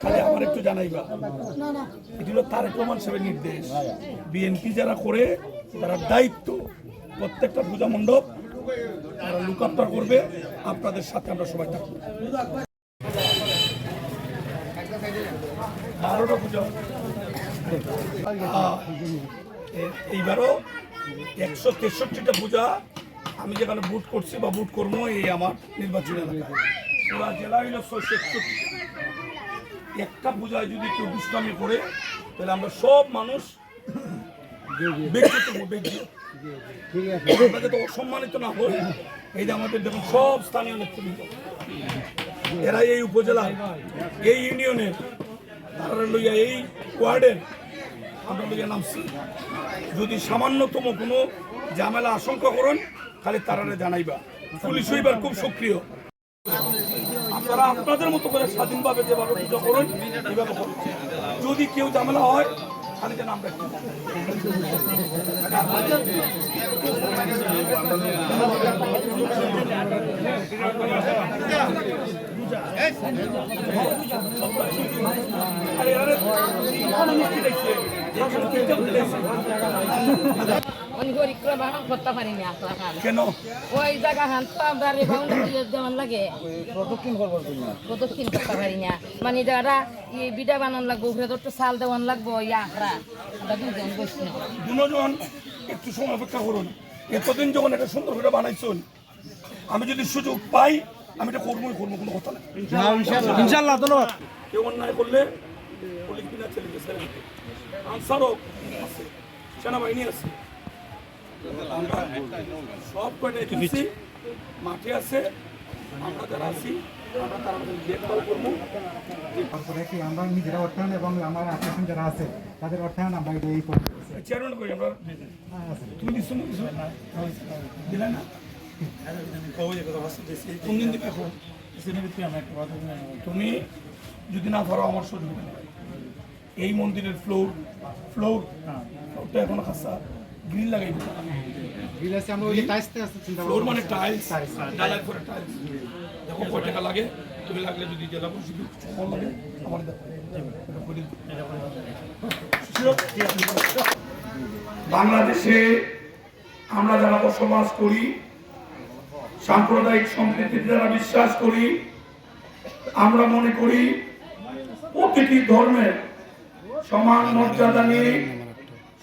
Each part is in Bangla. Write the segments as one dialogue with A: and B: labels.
A: খালি আমার একটু জানাইবা। এটি হলো তারেক রহমান সাহেবের নির্দেশ। বিএনপি যারা করে, তারা দায়িত্ব। প্রত্যেকটা পূজা মণ্ডপ তারা লুকাপ্টার করবে। আপনাদের সাথে আমরা সবাই থাকব। বারোটা পূজা। এইবারও একশো তেষট্টিটা পূজা আমি যেখানে বুট করছি বা বুট করব, এই আমার নির্বাচনী এলাকা পুরা জেলা হইল ছয়শো একষট্টি। একটা পূজায় যদি কেউ দুষ্টামি করে, তাহলে আমরা সব মানুষ অসম্মানিত না হই এই যে আমাদের দেখুন সব স্থানীয় নেতৃবৃন্দ। এরা এই উপজেলায় এই ইউনিয়নের, তারা লইয়া এই ওয়ার্ডের, আমরা লইয়া নামছি। যদি সামান্যতম কোনো ঝামেলা আশঙ্কা করেন খালি তারারে জানাইবা। পুলিশ হইবার খুব সক্রিয়। আপনারা আপনাদের মতো করে স্বাধীনভাবে যেভাবে পুজো করুন এইভাবে করুন যদি কেউ ঝামেলা হয় খালি যেন আমরা আরে আরে
B: পরিক্রমা করতে পারি না
A: কেন?
B: ওই জায়গা হান তো আমরা যেমন লাগে। প্রদক্ষিণ করব প্রদক্ষিণ করতে পারি না মানে যারা এই বিডা বানান লাগবো ঘুরে একটু সাল দেওয়ান লাগবো ইয়া আখড়া। আমরা দুজন বসছি।
A: দুজন একটু সময় অপেক্ষা করুন। এতদিন যখন এটা সুন্দর করে বানাইছেন আমি যদি সুযোগ পাই আমি এটা করবোই করব কোনো কথা
C: ইনশাল্লাহ ধন্যবাদ।
A: কেউ অন্যায় করলে আনসারও আছে সেনাবাহিনী আছে। সব কয়টা এজেন্সি মাঠে আছে আমরা যারা আছি আমরা তারা দেখভাল করব।
D: তারপরে আমরা নিজেরা অর্থায়ন এবং আমার আত্মীয় যারা আছে তাদের অর্থায়ন আমরা এই করি
A: চেয়ারম্যান করি আমরা তুমি দিচ্ছ না কিছু? দিলে না? কোন দিন দিবে? এখন তুমি যদি না ধরো আমার নেই এই মন্দিরের ফ্লোর ফ্লোর ফ্লোরটা এখনও খাসা গ্রিল লাগাই দিতে
D: বিল আছে আমরা ওই যে টাইসতে আছে চিন্তা
A: ফ্লোর মানে টাইলস ডালাই করে টাইলস দেখো কয় টাকা লাগে? তুমি লাগলে যদি জেলা পরিষদ কম লাগে আমার। বাংলাদেশে আমরা যারা বসবাস করি সাম্প্রদায়িক সম্প্রীতিতে যারা বিশ্বাস করি আমরা মনে করি প্রতিটি ধর্মের সমান মর্যাদা নিয়ে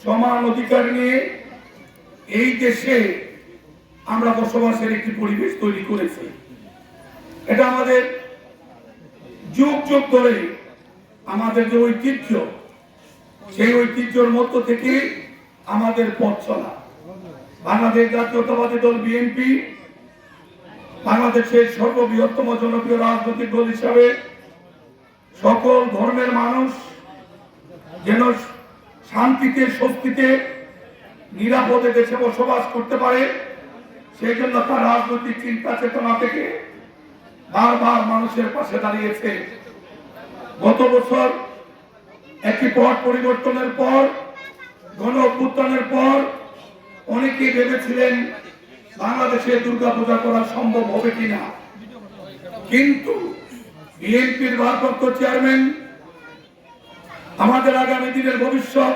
A: সমান অধিকার নিয়ে এই দেশে আমরা বসবাসের একটি পরিবেশ তৈরি করেছি। এটা আমাদের যুগ যুগ ধরে আমাদের যে ঐতিহ্য, সেই ঐতিহ্যের মধ্য থেকে আমাদের পথ চলা। বাংলাদেশ জাতীয়তাবাদী দল বিএনপি বাংলাদেশের সর্ববৃহত্তম জনপ্রিয় রাজনৈতিক দল হিসাবে সকল ধর্মের মানুষ যেন শান্তিতে, স্বস্তিতে নিরাপদে দেশে বসবাস করতে পারে, সেই জন্য তার রাজনৈতিক চিন্তা চেতনা থেকে বারবার মানুষের পাশে দাঁড়িয়েছে। গত বছর একটি পট পরিবর্তনের পর গণ অভ্যুত্থানের পর, অনেকেই ভেবেছিলেন বাংলাদেশে দুর্গা পূজা করা সম্ভব হবে কিনা। কিন্তু বিএনপির ভারপ্রাপ্ত চেয়ারম্যান আমাদের আগামী দিনের ভবিষ্যৎ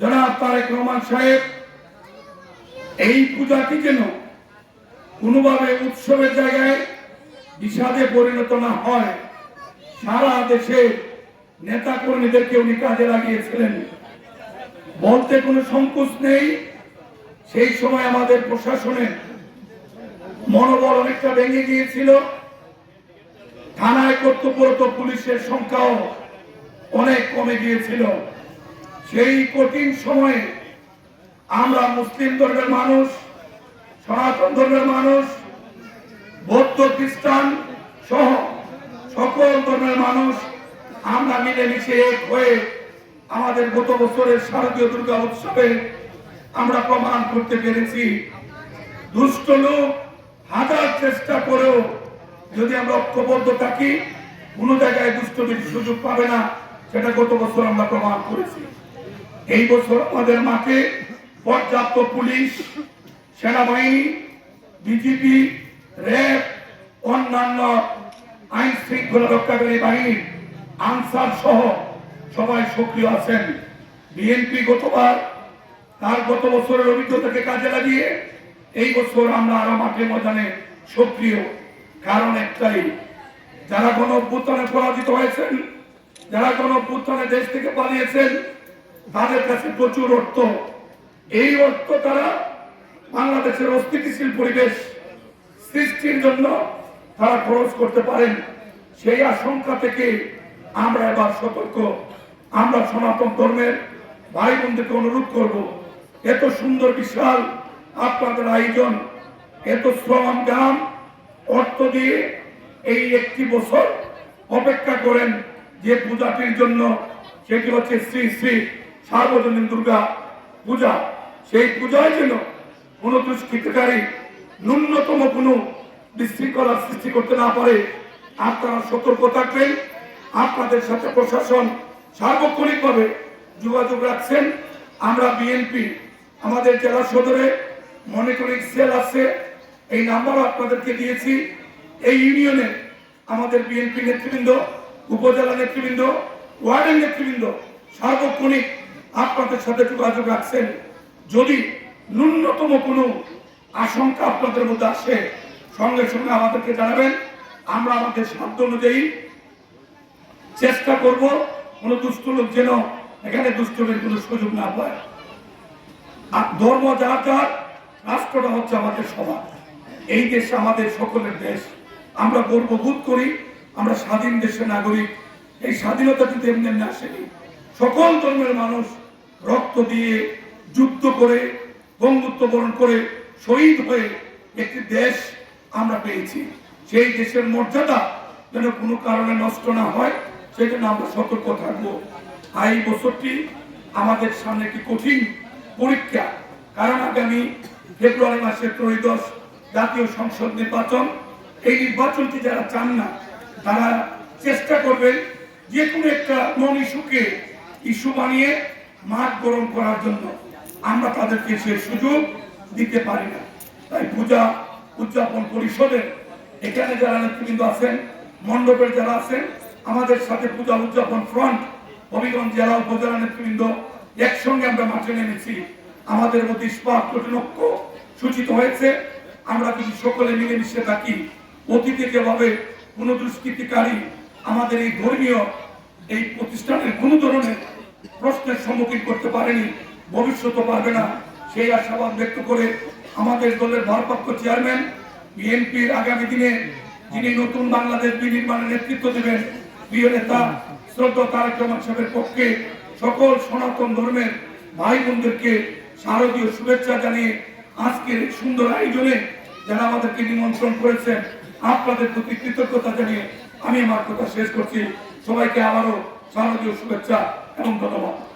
A: জনাব তারেক রহমান সাহেব, এই পূজাটি যেন কোনোভাবে উৎসবের জায়গায় বিষাদে পরিণত না হয়, সারা দেশে নেতা কর্মীদেরকে উনি কাজে লাগিয়েছিলেন। বলতে কোনো সংকোচ নেই, সেই সময় আমাদের প্রশাসনের মনোবল অনেকটা ভেঙে গিয়েছিল। থানায় কর্তব্যরত পুলিশের সংখ্যাও অনেক কমে গিয়েছিল। সেই কঠিন সময়ে আমরা মুসলিম ধর্মের মানুষ, সনাতন ধর্মের মানুষ, বৌদ্ধ, খ্রিস্টান সহ সকল ধর্মের মানুষ আমরা মিলেমিশে এক হয়ে আমাদের গত বছরের শারদীয় দুর্গা উৎসবে আমরা প্রমাণ করতে পেরেছি। দুষ্ট লোক হাজার চেষ্টা করেও যদি আমরা ঐক্যবদ্ধ থাকি, কোনো জায়গায় দুষ্টদের সুযোগ পাবে না, সেটা গত বছর আমরা প্রমাণ করেছি। এই বছর আমাদের মাঠে পর্যাপ্ত পুলিশ, সেনাবাহিনী, বিজিবি, র্যাব, অন্যান্য আইন শৃঙ্খলা রক্ষাকারী বাহিনীর আনসার সহ সবাই সক্রিয় আছেন। বিএনপি গতবার, তার গত বছরের অভিজ্ঞতাকে কাজে লাগিয়ে এই বছর আমরা আরও মাঠে ময়দানে সক্রিয়। কারণ একটাই, যারা গণ অভ্যুত্থানে পরাজিত হয়েছেন, যারা গণ অভ্যুত্থানে দেশ থেকে পালিয়েছেন তাদের কাছে প্রচুর অর্থ। এই অর্থ তারা বাংলাদেশের অস্থিতিশীল পরিবেশ সৃষ্টির জন্য তারা খরচ করতে পারেন। সেই আশঙ্কা থেকে আমরা এবার সতর্ক। আমরা সনাতন ধর্মের ভাই বোনদেরকে অনুরোধ করব, এত সুন্দর বিশাল আপনাদের আয়োজন, এত শ্রম দাম অর্থ দিয়ে এই একটি বছর অপেক্ষা করেন যে পূজাটির জন্য, সেটি হচ্ছে শ্রী শ্রী সার্বজনীন দুর্গা পূজা। সেই পূজায় যেন কোন দুষ্কৃতকারী ন্যূনতম কোনো বিশৃঙ্খলার সৃষ্টি করতে না পারে। আপনারা সতর্ক থাকবেন। আপনাদের সাথে প্রশাসন সার্বক্ষণিকভাবে যোগাযোগ রাখছেন। আমরা বিএনপি আমাদের জেলা সদরে মনিটরিং সেল আছে। এই নাম্বারও আপনাদেরকে দিয়েছি। এই ইউনিয়নে আমাদের বিএনপি নেতৃবৃন্দ, উপজেলা নেতৃবৃন্দ ওয়ার্ডের নেতৃবৃন্দ সার্বক্ষণিক আপনাদের সাথে যোগাযোগ রাখছেন। যদি ন্যূনতম কোনো আশঙ্কা আপনাদের মধ্যে আসে, সঙ্গে সঙ্গে আমাদেরকে জানাবেন। আমরা আমাদের সাধ্য অনুযায়ী চেষ্টা করব কোন দুষ্ট লোক যেন এখানে দুষ্টমের কোনো সুযোগ না পায়। আর ধর্ম যার যার, রাষ্ট্রটা হচ্ছে আমাদের সবার। এই দেশ আমাদের সকলের দেশ। আমরা গর্ববোধ করি, আমরা স্বাধীন দেশের নাগরিক। এই স্বাধীনতা কিন্তু এমনি এমনি আসেনি, সকল ধর্মের মানুষ রক্ত দিয়ে যুদ্ধ করে বন্ধুত্ব বরণ করে শহীদ হয়ে একটি দেশ আমরা পেয়েছি। সেই দেশের মর্যাদা যেন কোনো কারণে নষ্ট না হয় সেই জন্য আমরা সতর্ক থাকব। আর এই বছরটি আমাদের সামনে একটি কঠিন পরীক্ষা। কারণ আগামী ফেব্রুয়ারি মাসের ত্রয়োদশ জাতীয় সংসদ নির্বাচন। এই নির্বাচনটি যারা চান না, তারা চেষ্টা করবেন যে কোনো একটা নন ইস্যুকে ইস্যু বানিয়ে মাঠ গরম করার জন্য আমরা তাদেরকে সে সুযোগ দিতে পারি না। তাই পূজা, উদযাপন পরিষদের এখানে যারা নেতৃবৃন্দ আছেন, মণ্ডপের যারা আছেন, আমাদের সাথে পূজা, উদযাপন ফ্রন্ট, হবিগঞ্জ জেলা উপজেলা নেতৃবৃন্দ একসঙ্গে আমরা মাঠে নেমেছি। আমাদের মধ্যে ইস্পাত কঠিনক্ষ সূচিত হয়েছে। আমরা যদি সকলে মিলেমিশে থাকি, অতীতে যেভাবে কোন দুষ্কৃতিকারী আমাদের এই ধর্মীয় এই প্রতিষ্ঠানের কোনো ধরনের প্রশ্নের সম্মুখীন করতে পারেনি ভবিষ্যতে পারবে না। সেই আশাবাদ ব্যক্ত করে আমাদের দলের ভারপ্রাপ্ত চেয়ারম্যান, বিএনপির আগামী দিনে যিনি নতুন বাংলাদেশ বিনির্মাণের নেতৃত্ব দেবেন, প্রিয় নেতা শ্রদ্ধা তারেক রহমান সাহেবের পক্ষে সকল সনাতন ধর্মের ভাই বোনদেরকে শারদীয় শুভেচ্ছা জানিয়ে আজকের সুন্দর আয়োজনে যারা আমাদেরকে নিমন্ত্রণ করেছেন, আপনাদের প্রতি কৃতজ্ঞতা জানিয়ে আমি আমার কথা শেষ করছি। সবাইকে আবারও শারদীয় শুভেচ্ছা। এবং ধন্যবাদ